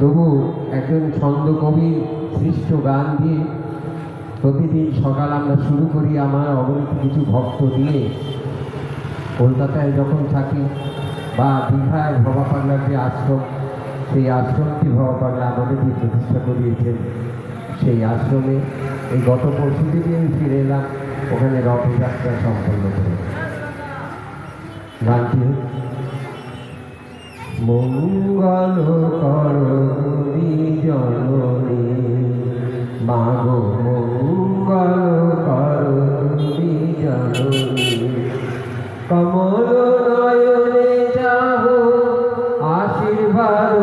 তবু একজন ছন্দ কবি, সৃষ্ট গান দিয়ে প্রতিদিন সকাল আমরা শুরু করি আমার অগণিত কিছু ভক্ত দিয়ে। কলকাতায় যখন থাকি বা দীঘায় ভবা যে আশ্রম, সেই আশ্রমটি ভবা আমাদের যে প্রতিষ্ঠা করিয়েছেন। সেই আশ্রমে এই গত পরশু আমি ফিরে এলাম, ওখানে রথযাত্রা সম্পন্ন করে গানটি মঙ্গল কর জননী মাগো, মঙ্গল কর জননী কমল নয়নে যাহ আশীর্বাদ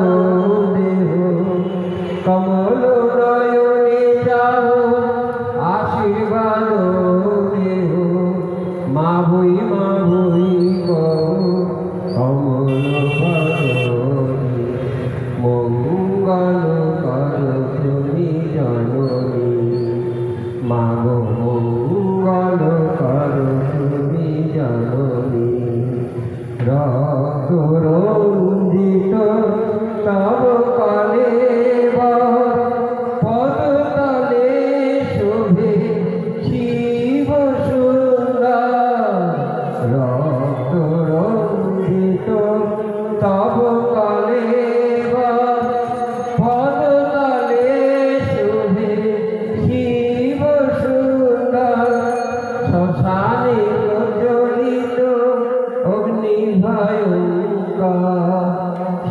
দেহ কমল নয়নে যাহ আশীর্বাদ দেহ মা বই মঙ্গল কর তুমি জননী। মাগো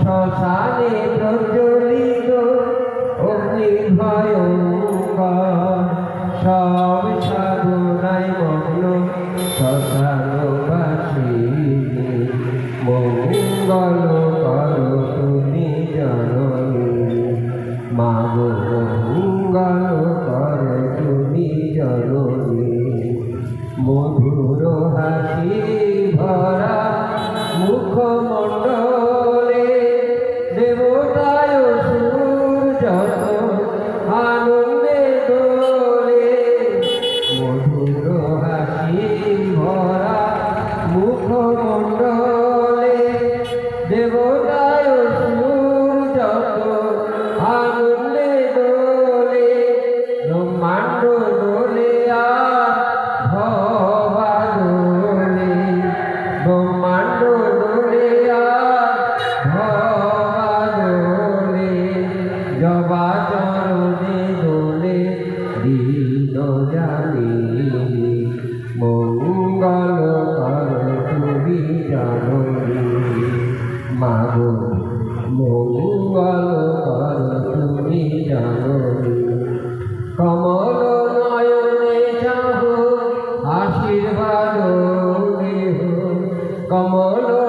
শ্মশানে প্রজ্বলিত অগ্নি ভয়ঙ্কর সব সাধনায় মগ্ন শ্মশানবাসী, মঙ্গল কর তুমি জননী। মাগো মঙ্গল কর তুমি জননী। মধুর মুখমণ্ডলে দেবতায় জাননী কমল নয়নে চাহ আশীর্বাদ কমল